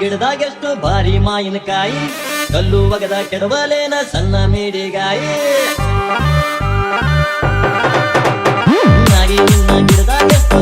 ಗಿಡದಾಗ ಎಷ್ಟು ಬಾರಿ ಮಾಯಿನಕಾಯಿ ಕಲ್ಲು ಒಗದ ಕೆಡವಲೇನ ಸಣ್ಣ ಮೇಡಿಗಾಯಿ. ನಾಗಿ ನಿನ್ನ ಗಿಡದಾಗ ಎಷ್ಟು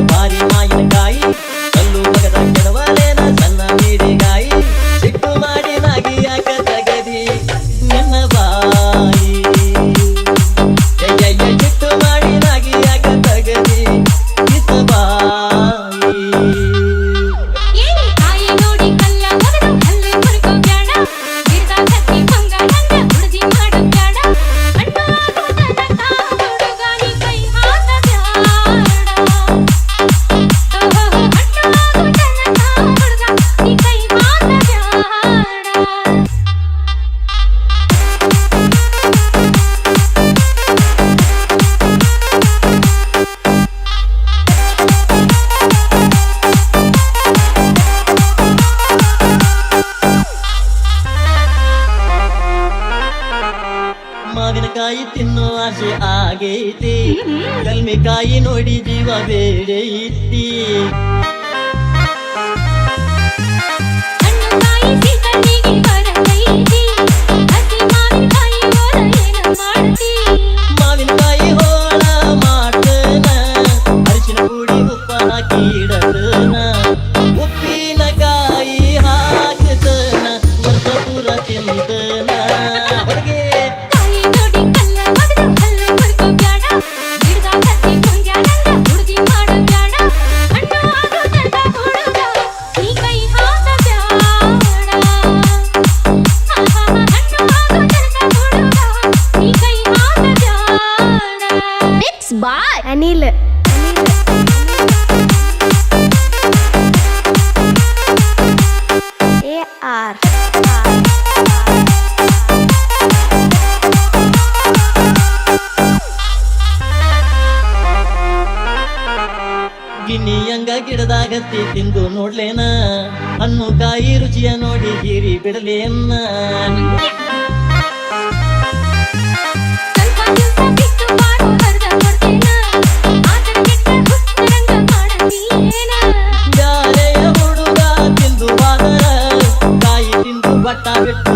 ಮಾವಿನಕಾಯಿ ತಿನ್ನೋ ಆಸೆ ಆಗೈತಿ. ಕಲ್ಮಿಕಾಯಿ ನೋಡಿ ಜೀವ ಬೇಡ ಇತ್ತಿ ಅನಿಲ್ ಎ ಆರ್. ಗಿಣಿಯಂಗ ಗಿಡದಾಗತ್ತಿ ತಿಂದು ನೋಡ್ಲೇನ. ಹಣ್ಣು ಕಾಯಿ ರುಚಿಯ ನೋಡಿ ಹೀರಿ ಬಿಡಲೇನ. மட்டாவிட்டு